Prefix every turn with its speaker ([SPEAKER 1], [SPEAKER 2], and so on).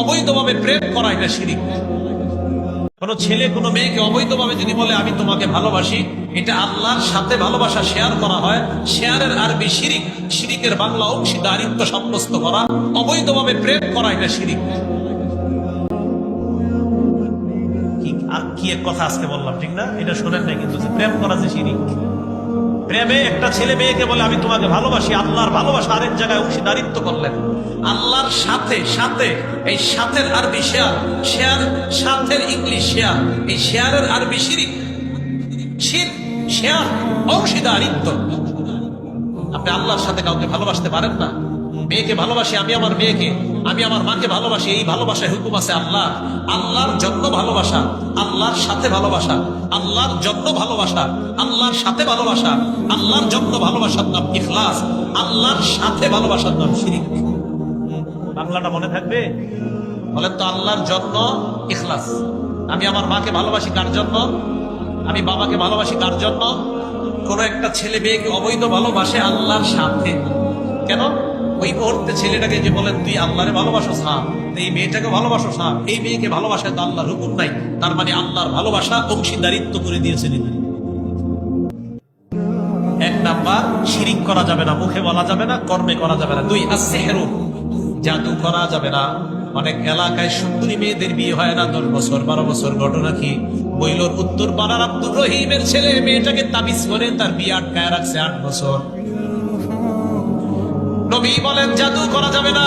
[SPEAKER 1] অবৈধভাবে প্রেম করা এটা শিরিক। কোন ছেলে, কোন মেয়েকে অবৈধভাবে যদি বলে, আমি তোমাকে ভালোবাসি, এটা আল্লাহর সাথে ভালোবাসা শেয়ার করা হয়। শেয়ারের আরবি শিরিক, শিরিকের বাংলা অংশী অংশীদারিত্ব সাব্যস্ত করা, অবৈধভাবে প্রেম করা এটা শিরিক। কি এক কথা আজকে বললাম, ঠিক না? এটা শোনেন নাই কিন্তু প্রেম করা যে শিরিক। প্রেমে একটা ছেলে মেয়েকে বলে, আমি তোমাকে ভালোবাসি। আল্লাহর ভালোবাসা আরেক জায়গায় অংশীদারিত্ব করলেন। আল্লাহর সাথে সাথে, এই সাথের আরবি শেয়ার শেয়ার সাথের ইংলিশ শেয়ার এই শেয়ারের আরবি শিরিক, শির শেয়ার অংশীদারিত্ব আপনি আল্লাহর সাথে কাউকে ভালোবাসতে পারেন না? মেয়েকে ভালোবাসি আমি, আমার মেয়েকে। আমি আমার মাকে ভালোবাসি, এই ভালোবাসায় হুকুম আছে আল্লাহ আল্লাহর জন্য ভালোবাসা, আল্লাহর সাথে ভালোবাসা, আল্লাহর জন্য ভালোবাসা, আল্লাহর সাথে ভালোবাসা, আল্লাহর জন্য ভালোবাসার নাম ইখলাস, আল্লাহর সাথে ভালোবাসার নাম শিরিক। বাংলাটা মনে থাকবে? বলেন তো আল্লাহর জন্য ইখলাস। আমি আমার মাকে ভালোবাসি কার জন্য? আমি বাবাকে ভালোবাসি কার জন্য? কোন একটা ছেলে মেয়েকে অবৈধ ভালোবাসে আল্লাহর সাথে। কেন? ওই মুহূর্তে ছেলেটাকে যে বলেন, তুই আল্লাহরে ভালোবাসো সাপ এই মেয়েটাকে ভালোবাসো সাপ এই মেয়েকে ভালোবাসা তো আল্লাহর হুকুম নাই। তার মানে আল্লাহর ভালোবাসা অংশীদারিত্ব করে দিয়েছেন এক নাম্বার, শিরিক করা যাবে না, মুখে বলা যাবে না, কর্মে করা যাবে না। দুই আসেহেরু জাদু করা যাবে না। অনেক এলাকায় সুন্দরী মেয়েদের বিয়ে হয় না। দশ বছর, বারো বছর ঘটনা কি? বইলোর উত্তর পাড়ার আব্দুর রহিমের ছেলে মেয়েটাকে তাবিজ করে তার বিয়ে আটকায় রাখছে আট বছর। নবী বলেন জাদু করা যাবে না।